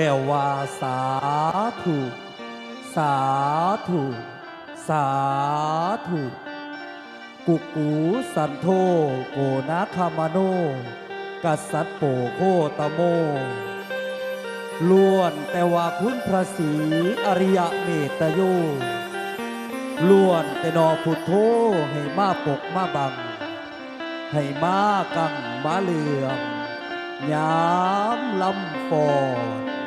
แล้วว่าสาธุสาธุสาธุกุกูสันโธโกนาคามโน กัสสัตโปโคตโมล้วนแต่ว่าคุณพระศรีอริยเมตโยล้วนแต่นอพุทโธให้มาปกมาบัง ให้มากังมาเหลืองยามลำฟอด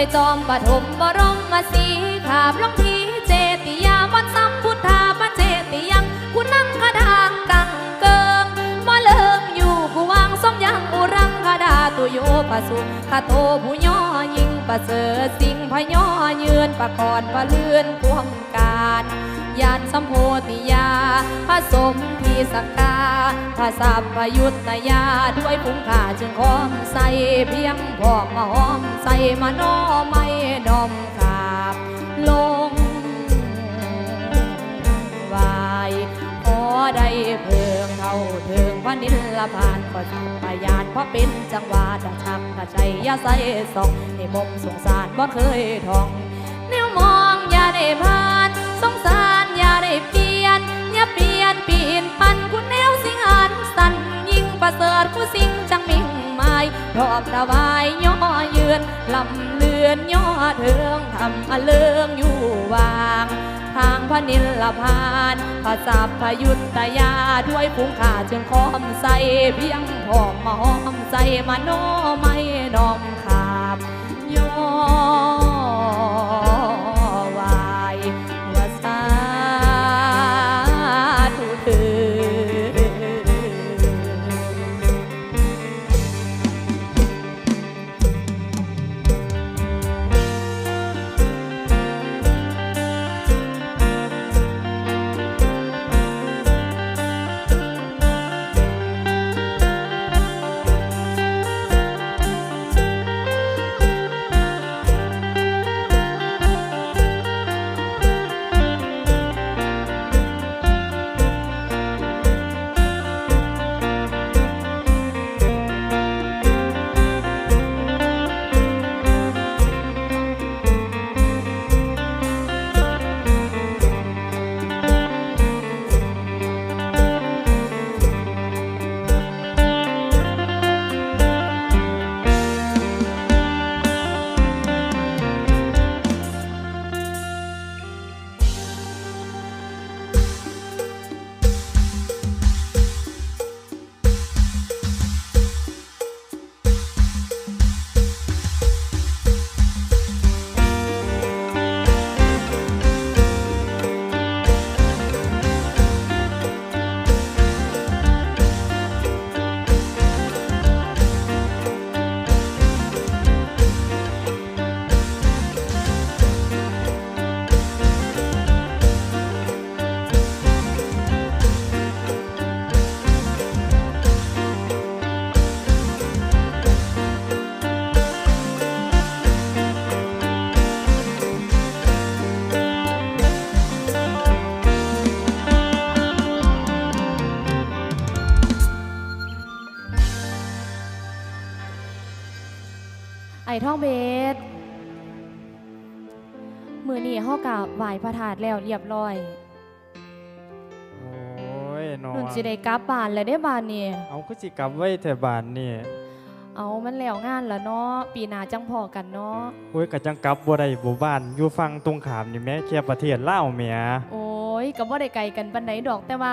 คอมใจจอมปฐมบรมมาสีขาบลองทีเจติยาวัดสัมพุทธาปเจติยังคุณนั่งกระดางกังเกิงมาเลิงอยู่ผู้วางสมยังอุรังคดาตุโยปสุขโตผู้ย่อยิงประเสริฐสิงพย่อยืนประกอนประเลื่อนพวงการยานสัมโพธิยาผสม พีสกกาภาษาประยุทธยาด้วยภูมิค่าจึงหอมใส่เพียงพอกมาหอมใส่มาน้อไม่ดอมขาบลงวายขอได้เพิงเท่าถึงพระนิลพานก็ทำพยานเพราะเป็นจังหวะดังชักกระชัยยาใส่สองให้ผมสงสารบ่เคยท่อง แนวมองอย่าได้ผ่านสงสารอย่าได้ปี ปีนปันคุณแนวสิงหันสันยิ่งประเสริฐผู้สิงจังมิ่งไม้รอบถวายย่อเยือนลำเลือนย่อเทิงทำอเลิงอยู่วางทางพระนิลพานพระสัพพยุตยาด้วยภูมิค่าจึงคอมใสเพียงพอมาหอมใสมาโนไม่ดอมขา ท่องเบสมือนี่เฮากะไหว้พระธาตุแล้วเรียบร้อยโอ้ยนอนุ่นสิได้กลับบ้านแล้วได้บ้านนี่เอาก็สิกลับไว้แต่บ้านนี่เอามันแล้วงานแล้วเนาะปีหน้าจังพอกันเนาะโอ้ยก็จังกลับบ่ได้บ่บ้านอยู่ฟังตรงขามนี่แม่แค่ประเทศลาวแหม่โอ้ยก็บ่ได้ไกลกันปานใดดอกแต่ว่า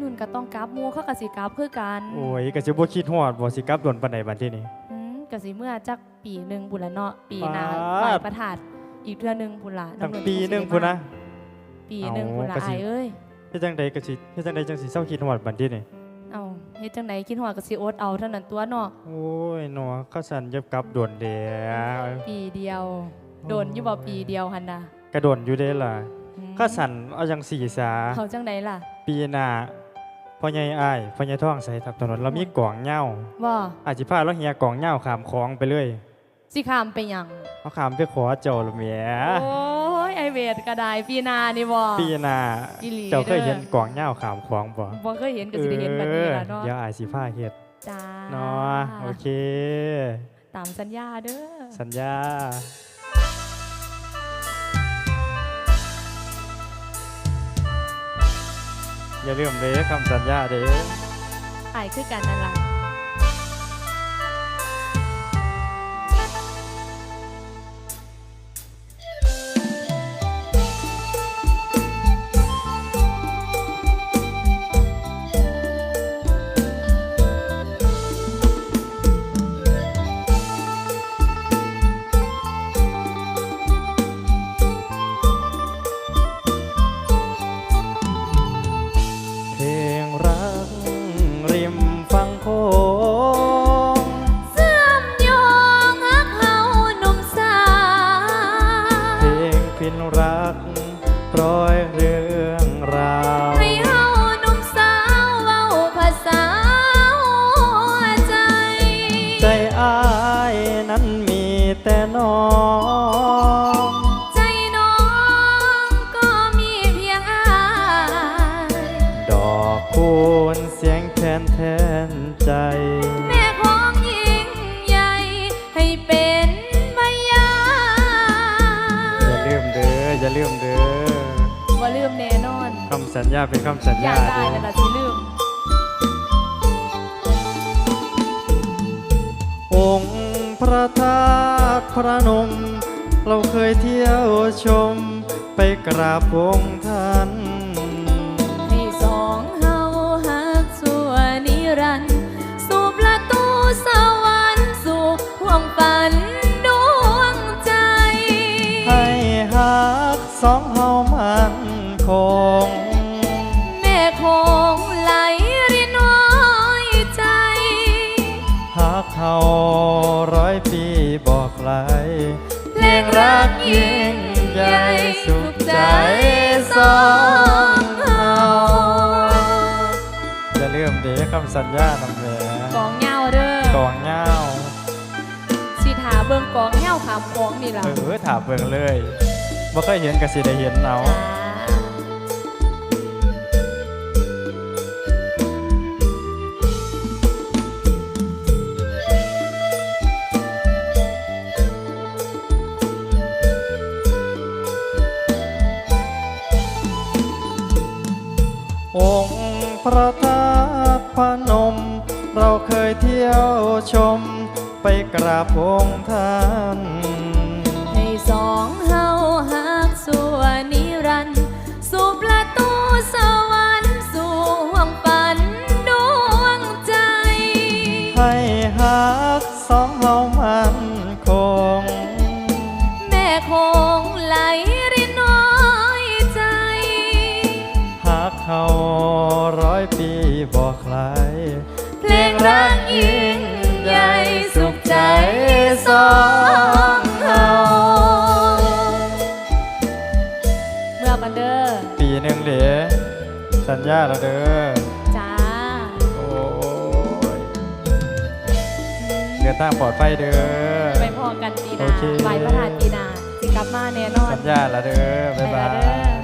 นุ่นก็ต้องกลับหมู่เขาก็สิกลับคือกันโอ้ยก็สิบ่คิดฮอดบ่สิกลับโดนปานใดบัดทีนี้อืม ก็สิเมื่อจักปีหนึงพุ่นละเนาะปีหน้าปาดไหว้พระธาตุอีกเทื่อหนึงพุ่นละตั้งองปีหนึงพุ่นนะปีหนึงพุ่นละเอาก็สิอายเอ้ยเฮ็ดจังไดก็สิเฮ็ดจังไดจังสิเศร้าคิดฮอดบัดทีนี้เอาเฮ็ดจังไดคิดฮอดก็สิอดเอาเท่านั้นตัวเนาะโอ้ยหนอข้าสันจะกลับโดนเด้ปีเดียว โดนอยู่บ่ปีเดียวหั่นน่ะกระโดนอยู่เด้ล่ะอืมข้าสันเอาจังสี่สาเขาจังไดล่ะ ปีหน้า พ่อใหญ่อ้ายพ่อใหญ่ท้องใส่ทับถนนเรามีกล่องเหย้าว่าอาจสิพาเราเฮียกล่องเหย้าขามคลองไปเลยสิข้ามไปหยังเอาขามไปขอเจ้าละแหมโอ้ยไอเวทก็ได้ปีหน้านี่บ่ปีหน้าอีหลีเจ้าเคยเด้อเห็นกล่องเหย้าขามคลองบ่บ่เคยเห็นก็สิได้เห็นบัดนี้ล่ะเอเนาะอเดี๋ยวอายสิพาเฮ็ดจ้าเนาะโอเค ตามสัญญาเด้อสัญญา อย่าลืมเด้คำสัญญาเด้อายคือการนั่นละ อกคูณเสียงแทนแทนใจ แม่ของยิ่งใหญ่ ให้เป็นพยาอย่าลืมเด้ออย่าลืมเด้อว่าลืมแน่นอนคำสัญญาเป็นคำสัญอยาญากได้เด้นั่นอล่ะสิลืม องค์พระธาตุพระนม เราเคยเที่ยวชม ไปกราบองค์ท่าน ง แม่คงไหลรินน้อยใจหักเฮาร้อยปีบอกไกลเพลงรักยิ่งใหญ่สุขใจสองเฮาอย่าลืมเด้คำสัญญานำแหวกองเหงาเด้อกองเงาสิถาเบิ่งกองเหงาขามกองนี่ล่ะเออถามเบิ่งเลยบ่เคยเห็นก็สิได้เห็นเอา จ้า องค์พระธาตุพนม เราเคยเที่ยวชม ไปกราบองค์ท่านให้สองเฮาหักสัวนิรันดร์สู่ประตูสวรรค์สู่ห่วงฝันดวงใจ ให้หักสองเฮามัน เฮาร้อยปีบอกใครเพลงรักยิ่งใหญ่สุขใจสองเฮาเมื่อกันเด้อปีหนึ่งเหลสัญญาแล้วเด้อจ้า โอ้ยเดือดตั้งปลอดภัยเด้อ ไปพอกันปีหนาโอเค ไปประธานปีหนาสิกลับมาแน่นอนสัญญาแล้วเด้อ บ๊ายบาไปแล้วเด้ย อ